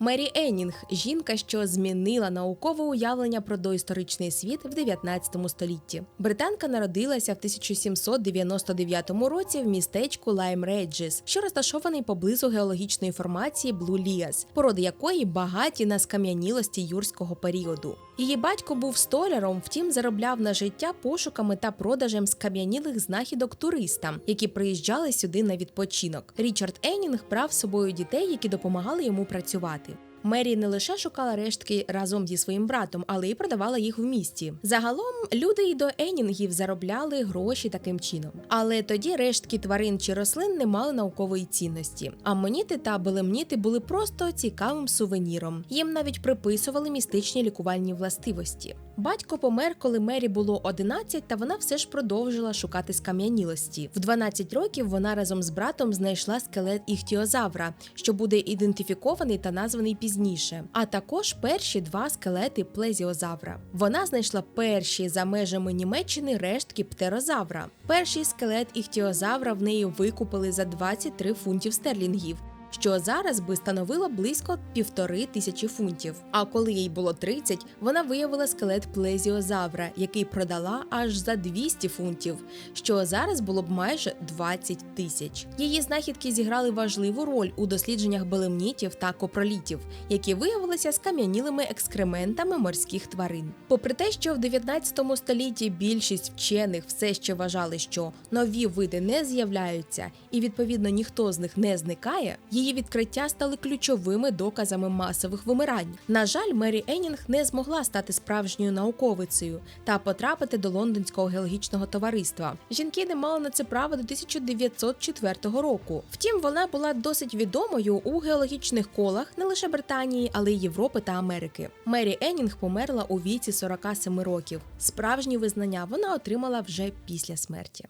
Мері Еннінг – жінка, що змінила наукове уявлення про доісторичний світ в 19 столітті. Британка народилася в 1799 році в містечку Лайм Реджіс, що розташований поблизу геологічної формації Блу Ліас, породи якої багаті на скам'янілості юрського періоду. Її батько був столяром, втім заробляв на життя пошуками та продажем скам'янілих знахідок туристам, які приїжджали сюди на відпочинок. Річард Еннінг брав з собою дітей, які допомагали йому працювати. Мері не лише шукала рештки разом зі своїм братом, але й продавала їх в місті. Загалом люди і до енінгів заробляли гроші таким чином. Але тоді рештки тварин чи рослин не мали наукової цінності. Аммоніти та белемніти були просто цікавим сувеніром. Їм навіть приписували містичні лікувальні властивості. Батько помер, коли Мері було 11, та вона все ж продовжила шукати скам'янілості. В 12 років вона разом з братом знайшла скелет іхтіозавра, що буде ідентифікований та названий пізніше, а також перші два скелети плезіозавра. Вона знайшла перші за межами Німеччини рештки птерозавра. Перший скелет іхтіозавра в неї викупили за 23 фунтів стерлінгів що зараз би становило близько півтори тисячі фунтів. А коли їй було 30, вона виявила скелет плезіозавра, який продала аж за 200 фунтів, що зараз було б майже 20 тисяч. Її знахідки зіграли важливу роль у дослідженнях белемнітів та копролітів, які виявилися скам'янілими екскрементами морських тварин. Попри те, що в 19 столітті більшість вчених все ще вважали, що нові види не з'являються, і відповідно ніхто з них не зникає. Її відкриття стали ключовими доказами масових вимирань. На жаль, Мері Еннінг не змогла стати справжньою науковицею та потрапити до лондонського геологічного товариства. Жінки не мали на це права до 1904 року. Втім, вона була досить відомою у геологічних колах не лише Британії, але й Європи та Америки. Мері Еннінг померла у віці 47 років. Справжні визнання вона отримала вже після смерті.